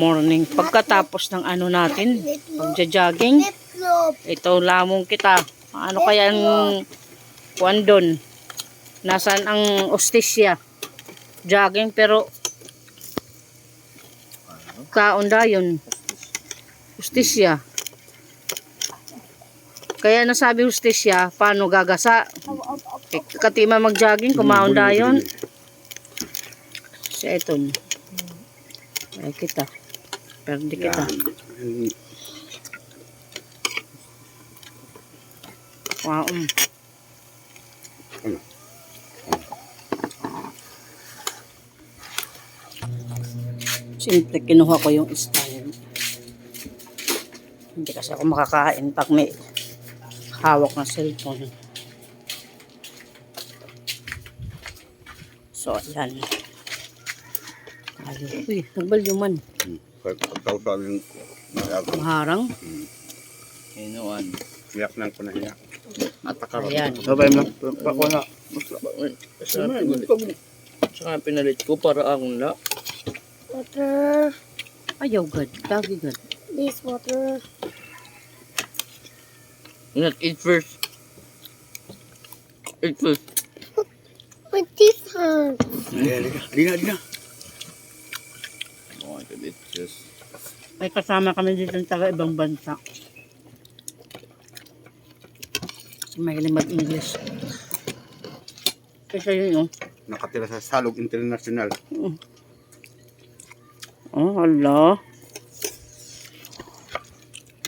morning. Pagkatapos ng ano natin, pagja-jogging, ito lamong kita. Ano kaya ang kuwan doon? Nasaan ang ostisya? Jogging pero kaunda yun. Ostisya. Kaya nasabi ostisya, paano gagasa? Eh, Katima mag-jogging, kumaunda yun. Si Eton. Ay kita. Perdi kita. Wow. mm. Siyempre, kinuha ko yung style. Hindi kasi ako makakain pag may hawak na cellphone. So, ayan. Ayun. Uy, nagbalyuman. Pagkausaw yung Maharang. Inuan. iyak ng kunahiya. Ayan. Sabay mo. Pako na. Saka pinalit. Ko para akong na. Water. Ayaw, good. Lagi good. This water. Not eat first. Eat first. My teeth hurt. Di na, just. May kasama kami dito ng taga ibang bansa. So, mahilig mag-English. Kasi yun, oh. Nakatira sa Salog International. Oh, hala.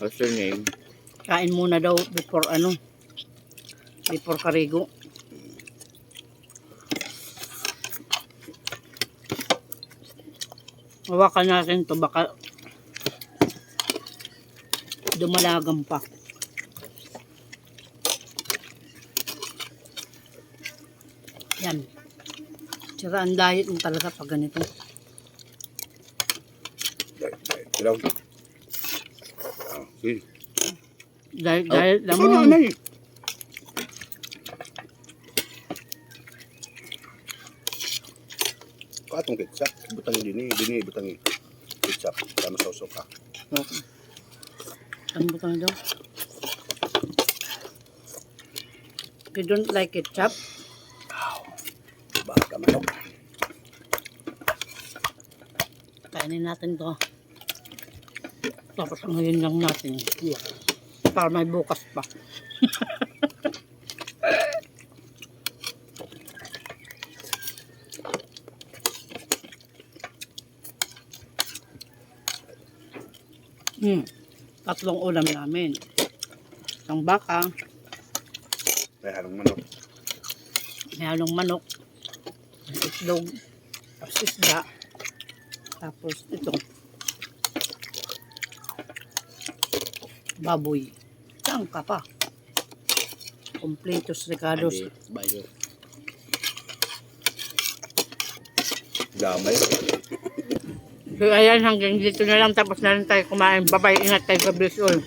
What's your name? Kain muna daw before ano. Before karigo. Hawakan natin to baka dumalagam pa. Yan. Tsaka ang diet mo talaga pag ganito. Ilaw. Ah, sige. Diet, diet lang Ito Katong ketchup. Butangi din eh. Dini, butangi. Ketchup. Tama sa usok ka. Ano ba tayo daw? You don't like it, chop? Baka manok. Kainin natin to. Tapos ngayon lang natin. Para may bukas pa. hmm. Tatlong ulam namin. Isang baka, May halong manok. may halong manok, itlog, tapos isda, tapos ito, baboy. Saan ka pa? Completos Ricardos. Bayo. Damay. So ayan, hanggang dito na lang tapos na rin tayo kumain. Bye-bye, ingat tayo, God bless all.